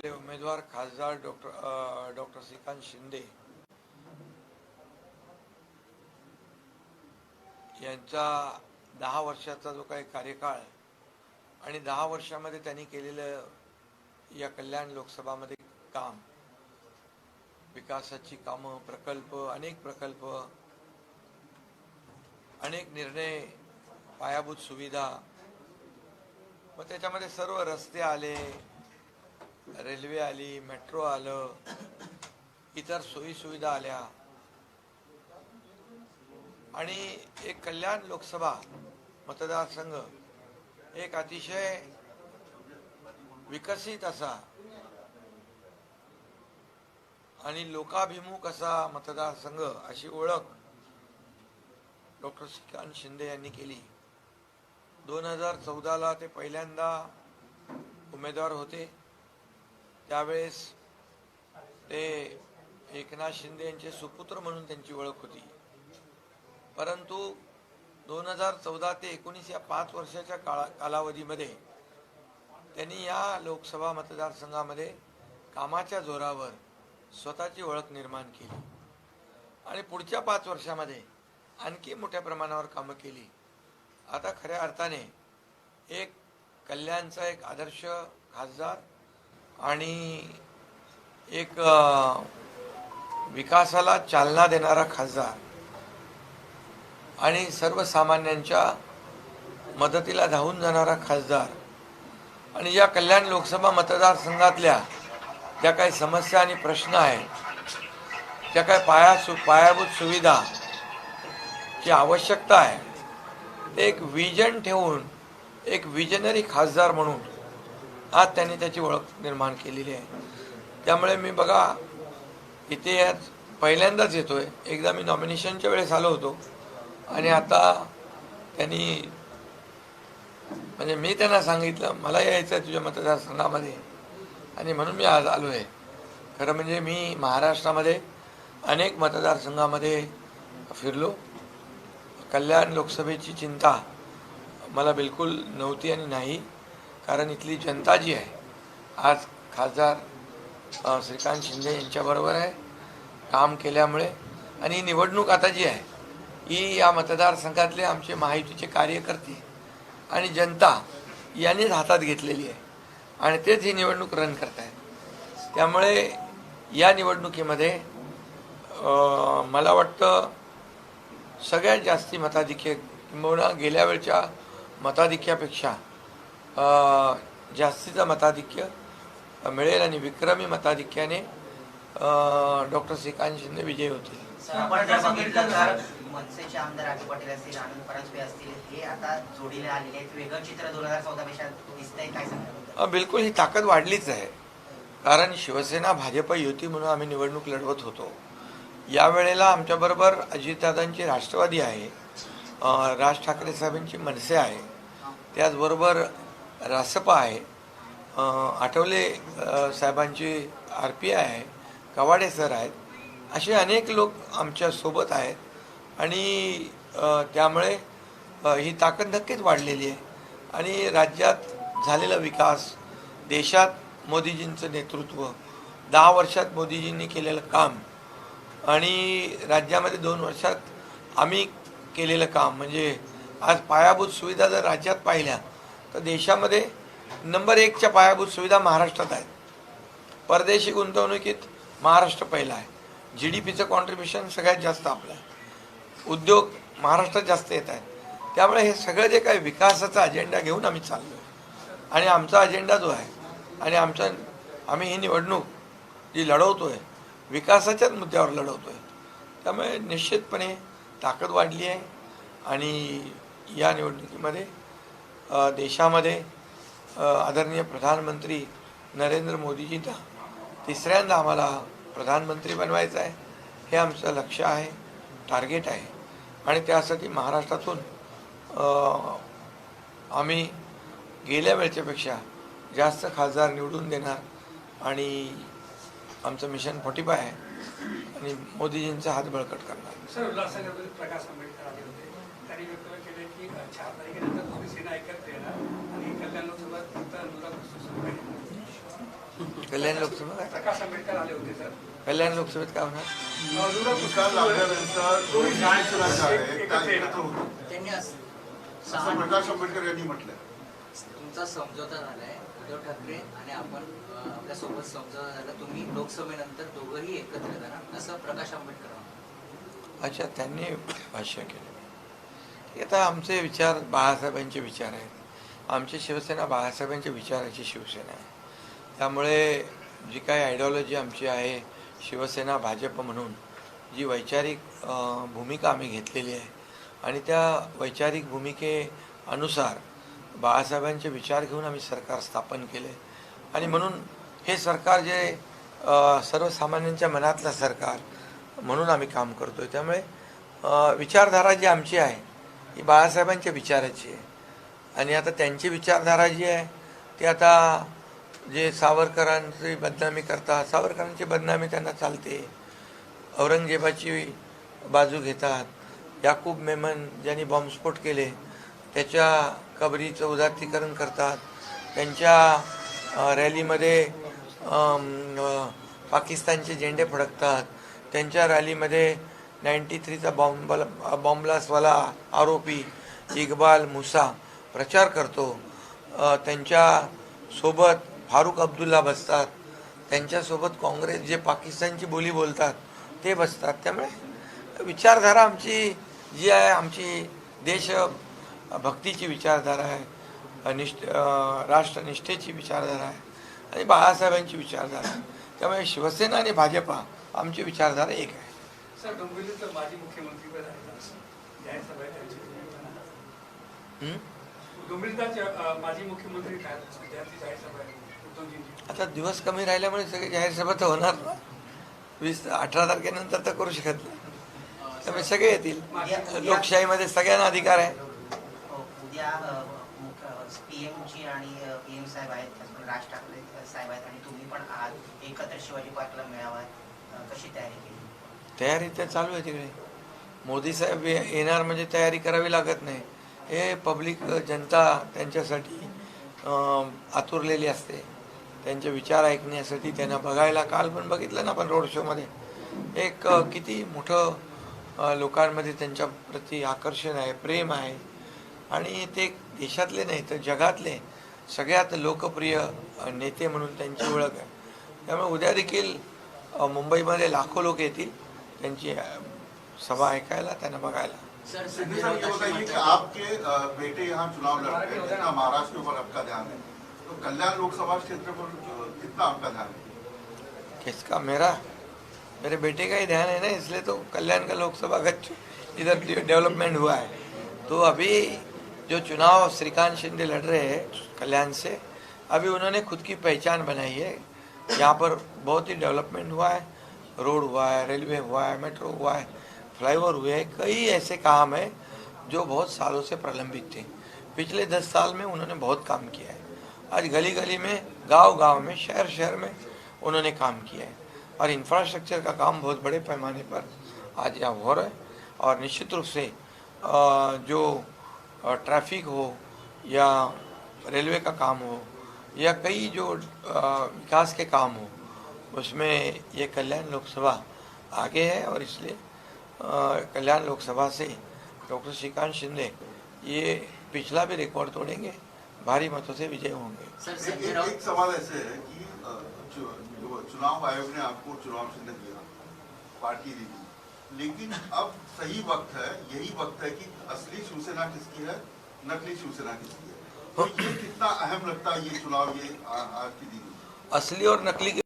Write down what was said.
आपले उमेदवार खासदार डॉक्टर डॉक्टर श्रीकांत शिंदे यांचा दहा वर्षाचा जो काही कार्यकाळ आणि दहा वर्षामध्ये त्यांनी केलेलं या कल्याण लोकसभामध्ये काम विकासाची कामं प्रकल्प अनेक प्रकल्प अनेक निर्णय पायाभूत सुविधा मग त्याच्यामध्ये सर्व रस्ते आले रेल्वे आली मेट्रो आलं इतर सोयी सुविधा आल्या. आणि एक कल्याण लोकसभा मतदारसंघ एक अतिशय विकसित असा आणि लोकाभिमुख असा मतदारसंघ अशी ओळख डॉक्टर श्रीकांत शिंदे यांनी केली. दोन हजार चौदाला ते पहिल्यांदा उमेदवार होते. त्यावेळेस ते एकनाथ शिंदे यांचे सुपुत्र म्हणून त्यांची ओळख होती. परंतु दोन हजार चौदा ते एकोणीस या पाच वर्षाच्या काळा कालावधीमध्ये त्यांनी या लोकसभा मतदारसंघामध्ये कामाच्या जोरावर स्वतःची ओळख निर्माण केली. आणि पुढच्या पाच वर्षामध्ये आणखी मोठ्या प्रमाणावर कामं केली. आता खऱ्या अर्थाने एक कल्याणचा एक आदर्श खासदार आणि एक विकासाला चालना देणारा खासदार. आणि सर्वसामान्यांच्या मदतीला धावून जाणारा खासदार. आणि या कल्याण लोकसभा मतदारसंघातल्या ज्या काही समस्या आणि प्रश्न आहेत ज्या काही पाया सु पायाभूत सुविधा ची आवश्यकता आहे ते एक विजन ठेवून एक विजनरी खासदार म्हणून आज त्यांनी त्याची ओळख निर्माण केलेली आहे. त्यामुळे मी बघा इथे आज पहिल्यांदाच आहे एकदा मी नॉमिनेशनच्या वेळेस आलो होतो. आणि आता त्यांनी म्हणजे मी त्यांना सांगितलं मला यायचं आहे तुझ्या मतदारसंघामध्ये. आणि म्हणून मी आज आलो आहे खरं म्हणजे मी महाराष्ट्रामध्ये अनेक मतदारसंघामध्ये फिरलो. कल्याण लोकसभेची चिंता मला बिलकुल नव्हती आणि नाही. कारण इथली जनता जी आहे आज खासदार श्रीकांत शिंदे यांच्याबरोबर आहे काम केल्यामुळे आणि ही निवडणूक आता जी आहे ही या मतदारसंघातले आमचे माहितीचे कार्यकर्ते आणि जनता यांनीच हातात घेतलेली आहे आणि तेच ही निवडणूक रन करत आहेत त्यामुळे या निवडणुकीमध्ये मला वाटतं सगळ्यात जास्ती मताधिक्य किंबहुना गेल्या वेळच्या मताधिक्यापेक्षा जास्तीचं मताधिक्य मिळेल आणि विक्रमी मताधिक्याने डॉक्टर श्रीकांत शिंदे विजयी होतील आपण जर बघितलं तर मनसेचे आमदार राजू पाटील असतील आनंद परांजपे असतील हे आता जोडीला आलेले आहेत वेगळं चित्र दोन हजार चौदा पेक्षा दिसतंय काय सांगता अ, बिलकुल ही ताकद वाढलीच आहे. कारण शिवसेना भाजप युती म्हणून आम्ही निवडणूक लढवत होतो. यावेळेला आमच्याबरोबर अजितदादांची राष्ट्रवादी आहे राज ठाकरे साहेबांची मनसे आहे. त्याचबरोबर रासपा आहे. आठवले साहेबांची आर पी आय आहे कवाडे सर आहेत. असे अनेक लोक आमच्यासोबत आहेत. आणि त्यामुळे ही ताकद नक्कीच वाढलेली आहे. आणि राज्यात झालेला विकास देशात मोदीजींचं नेतृत्व दहा वर्षात मोदीजींनी केलेलं काम आणि राज्यामध्ये दोन वर्षात आम्ही केलेलं काम म्हणजे आज पायाभूत सुविधा जर राज्यात पाहिल्या तर देशामध्ये नंबर एकच्या पायाभूत सुविधा महाराष्ट्रात आहेत. परदेशी गुंतवणुकीत महाराष्ट्र पहिला आहे. जी डी पीचं कॉन्ट्रीब्युशन सगळ्यात जास्त आपलं आहे. उद्योग महाराष्ट्रात जास्त येत आहेत. त्यामुळे हे सगळं जे काही विकासाचा अजेंडा घेऊन आम्ही चाललो आहे आणि आमचा अजेंडा जो आहे आणि आमच्या आम्ही ही निवडणूक जी लढवतो आहे विकासाच्याच मुद्द्यावर लढवतो आहे त्यामुळे निश्चितपणे ताकद वाढली आहे. आणि या निवडणुकीमध्ये देशामध्ये आदरणीय प्रधानमंत्री नरेंद्र मोदीजींना तिसऱ्यांदा आम्हाला प्रधानमंत्री बनवायचं आहे हे आमचं लक्ष आहे टार्गेट आहे. आणि त्यासाठी महाराष्ट्रातून आम्ही गेल्या वेळच्यापेक्षा जास्त खासदार निवडून देणार आणि आमचं मिशन फोर्टी आहे. आणि मोदीजींचा हात बळकट करणार. केले की चार तारखेनंतर दोन्ही सेना एकत्र येणार आणि कल्याण लोकसभा फक्त अनुराग कुसुम सुरू कल्याण लोकसभा प्रकाश आंबेडकर आले होते सर. कल्याण लोकसभेत काय होणार? लागल्यानंतर त्यांनी असं प्रकाश आंबेडकर यांनी म्हटलंय. तुमचा समझोता झालाय उद्धव ठाकरे आणि आपण आपल्यासोबत समझोता झाला तुम्ही लोकसभेनंतर दोघंही एकत्र येणार ना? असं प्रकाश आंबेडकर म्हणाले. अच्छा त्यांनी भाष्य केलं. आता आमचे विचार बाळासाहेबांचे विचार आहेत. आमची शिवसेना बाळासाहेबांच्या विचाराची शिवसेना आहे. त्यामुळे जी काही आयडिओलॉजी आमची आहे शिवसेना भाजप म्हणून जी वैचारिक भूमिका आम्ही घेतलेली आहे आणि त्या वैचारिक भूमिकेनुसार बाळासाहेबांचे विचार घेऊन आम्ही सरकार स्थापन केले. आणि म्हणून हे सरकार जे सर्वसामान्यांच्या मनातलं सरकार म्हणून आम्ही काम करतो आहे त्यामुळे विचारधारा जी आमची आहे ही बाळासाहेबांच्या विचाराची आहे. आणि आता त्यांची विचारधारा जी आहे ती आता जे सावरकरांची बदनामी करतात सावरकरांची बदनामी त्यांना चालते. औरंगजेबाची बाजू घेतात. याकूब मेमन ज्यांनी बॉम्बस्फोट केले त्याच्या कबरीचं उदात्तीकरण करतात. त्यांच्या रॅलीमध्ये पाकिस्तानचे झेंडे फडकतात. त्यांच्या रॅलीमध्ये नाईन्टी थ्रीचा बॉम्ब बॉम्बलासवाला आरोपी इक्बाल मुसा प्रचार करतो. त्यांच्या त्यांच्यासोबत फारुख अब्दुल्ला बसतात. त्यांच्यासोबत काँग्रेस जे पाकिस्तानची बोली बोलतात ते बसतात. त्यामुळे विचारधारा आमची जी आहे आमची देश भक्तीची विचारधारा आहे निष्ठ राष्ट्रनिष्ठेची विचारधारा आहे आणि बाळासाहेबांची विचारधारा आहे. त्यामुळे शिवसेना आणि भाजपा आमची विचारधारा एक आहे. सर डोंबिवलीचं माजी मुख्यमंत्री पद आहे जाहीर सभा आहे त्यांची हं? डोंबिवलीचा माजी मुख्यमंत्री काय जाहीर सभा आता दिवस कमी राहिल्यामुळे सगळे जाहीर सभा तर होणार ना. वीस अठरा तारखेनंतर तर करू शकत नाही. त्यामुळे सगळे येतील. लोकशाहीमध्ये सगळ्यांना अधिकार आहे. हो, उद्या पीएमची आणि पीएम साहेब आहेत त्याचबरोबर राज ठाकरे साहेब आहेत आणि तुम्ही पण आहात. एकत्र शिवाजी पार्कला मेळावा कशी तयारी केली? तयारी तर चालू आहे तिकडे. मोदी साहेब येणार म्हणजे तयारी करावी लागत नाही. हे पब्लिक जनता त्यांच्यासाठी आतुरलेली असते. त्यांचे विचार ऐकण्यासाठी त्यांना बघायला काल पण बघितलं ना आपण रोड शोमध्ये एक किती मोठं लोकांमध्ये त्यांच्या प्रती आकर्षण आहे प्रेम आहे. आणि ते देशातले नाही तर जगातले सगळ्यात लोकप्रिय नेते म्हणून त्यांची ओळख आहे. त्यामुळे उद्या देखील मुंबईमध्ये लाखो लोक येतील. त्यांची सभा ऐकायला त्यांना बघायला. सर सिद्धू संजय ये बताइए कि आपके बेटे यहाँ चुनाव लड़ रहे हैं जितना महाराष्ट्र के ऊपर आपका ध्यान है। तो कल्याण लोकसभा क्षेत्र पर कितना आपका ध्यान है? किसका? मेरा? मेरे बेटे का ही ध्यान है ना इसलिए तो कल्याण का लोकसभा गच्छ इधर डेवलपमेंट हुआ है। तो अभी जो चुनाव श्रीकांत शिंदे लड़ रहे हैं कल्याण से अभी उन्होंने खुद की पहचान बनाई है। यहाँ पर बहुत ही डेवलपमेंट हुआ है। रोड हुआ है, रेलवे हुआ है, मेट्रो हुआ है, फ्लाईओवर हुए हैं, कई ऐसे काम हैं जो बहुत सालों से प्रलंबित थे। पिछले दस साल में उन्होंने बहुत काम किया है। आज गली गली में गाँव गाँव में शहर शहर में उन्होंने काम किया है। और इंफ्रास्ट्रक्चर का काम बहुत बड़े पैमाने पर आज यहाँ हो रहा है। और निश्चित रूप से जो ट्रैफ़िक हो या रेलवे का काम हो या कई जो विकास के काम हो उसमें ये कल्याण लोकसभा आगे है और इसलिए कल्याण लोकसभा से डॉक्टर श्रीकांत शिंदे ये पिछला भी रिकॉर्ड तोड़ेंगे भारी मतों से विजय होंगे। सर एक, एक, एक सवाल ऐसे है कि जो चुनाव आयोग ने आपको चुनाव चिन्ह दिया पार्टी दी लेकिन अब सही वक्त है यही वक्त है कि असली शिवसेना किसकी है नकली शिवसेना किसकी है? तो ये कितना अहम लगता है ये चुनाव ये आज की दी असली और नकली